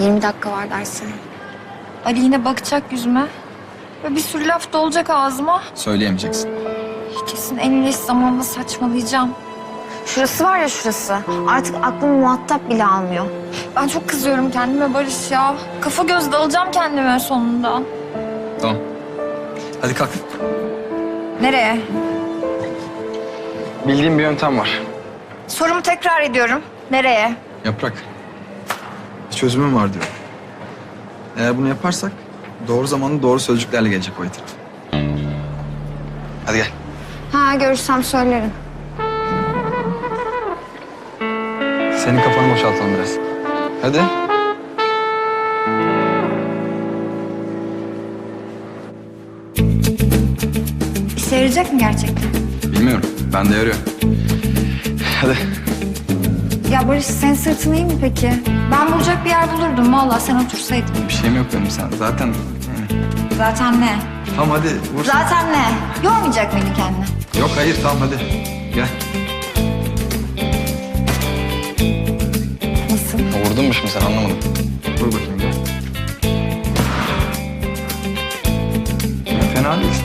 20 dakika var dersin. Ali yine bakacak yüzüme. Ve bir sürü laf dolacak ağzıma. Söyleyemeyeceksin. Kesin en geç zamanda saçmalayacağım. Şurası var ya şurası. Artık aklım muhatap bile almıyor. Ben çok kızıyorum kendime Barış ya. Kafa göz dalacağım kendime sonunda. Tamam. Hadi kalk. Nereye? Bildiğim bir yöntem var. Sorumu tekrar ediyorum. Nereye? Yaprak. Çözümüm var diyor. Eğer bunu yaparsak doğru zamanda doğru sözcüklerle gelecek o itiraf. Hadi gel. Ha görürsem söylerim. Senin kafanı boşaltalım biraz. Hadi. İşe yarayacak mı gerçekten? Bilmiyorum. Ben de yarıyor. Hadi. Ya Barış sen sırtını iyi mi peki? Ben vuracak bir yer bulurdum vallahi sen otursaydın. Bir şeyim yok benim sen. Zaten... Zaten ne? Tamam hadi vur. Zaten ne? Yormayacak mıydı kendini? Yok hayır tamam hadi. Gel. Nasıl? Vurdun mu şimdi sen anlamadım. Vur bakayım gel. Ya, fena değilsin.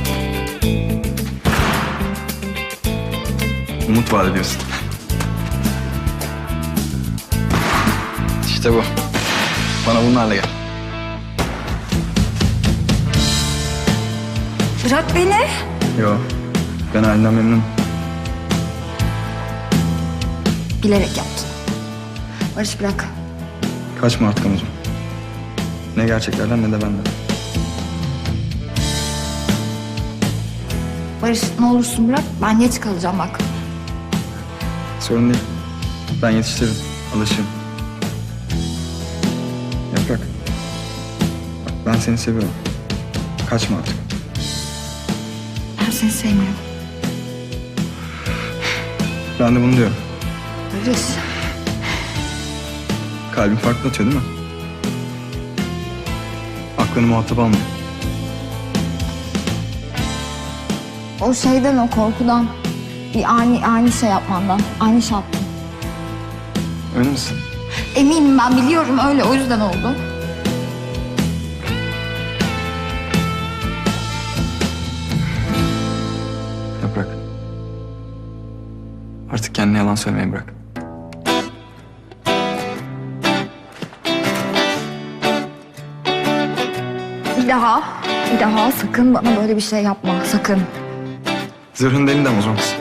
Umut vaat ediyorsun. İşte bu. Bana bunlarla gel. Bırak beni. Yo. Ben halimden memnunum. Bilerek yaptın. Barış bırak. Kaçma artık amacım. Ne gerçeklerden ne de benden. Barış ne olursun bırak. Ben geç kalacağım bak. Sorun değil. Ben yetiştiririm. Alışırım. Ben seni seviyorum. Kaçma artık. Ben seni sevmiyorum. Ben de bunu diyorum. Barış. Kalbim farklı atıyor değil mi? Aklını muhatap almıyor. O şeyden o korkudan. Bir ani ani şey yapmandan. Ani şey yaptım. Öyle misin? Eminim ben biliyorum öyle o yüzden oldu. Kendine yalan söylemeyi bırak. Bir daha, bir daha sakın bana böyle bir şey yapma sakın. Zırhın zaman kız.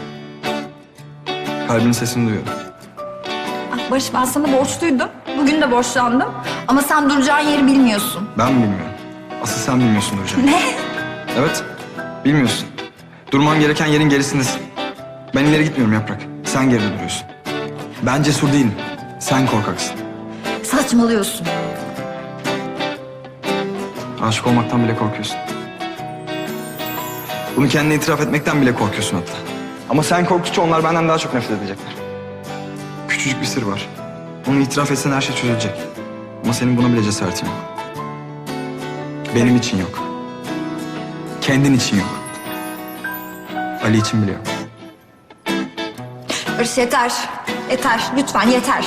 Kalbinin sesini duyuyorum. Ah, Barış ben sana borçluydum. Bugün de borçlandım. Ama sen duracağın yeri bilmiyorsun. Ben mi bilmiyorum? Asıl sen bilmiyorsun Nurcan. Ne? Evet. Bilmiyorsun. Durman gereken yerin gerisindesin. Ben ileri gitmiyorum Yaprak. Sen geride duruyorsun. Ben cesur değilim. Sen korkaksın. Saçmalıyorsun. Aşık olmaktan bile korkuyorsun. Bunu kendine itiraf etmekten bile korkuyorsun hatta. Ama sen korktukça onlar benden daha çok nefret edecekler. Küçücük bir sır var. Onu itiraf etsen her şey çözülecek. Ama senin buna bile cesaretin yok. Benim için yok. Kendin için yok. Ali için bile yok. Barış yeter. Yeter. Lütfen yeter.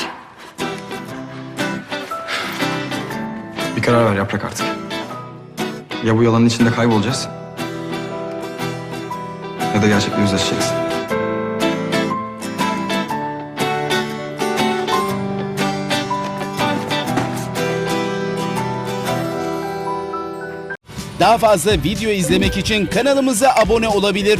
Bir karar ver Yaprak artık. Ya bu yalanın içinde kaybolacağız... ...ya da gerçekle yüzleşeceğiz. Daha fazla video izlemek için kanalımıza abone olabilir.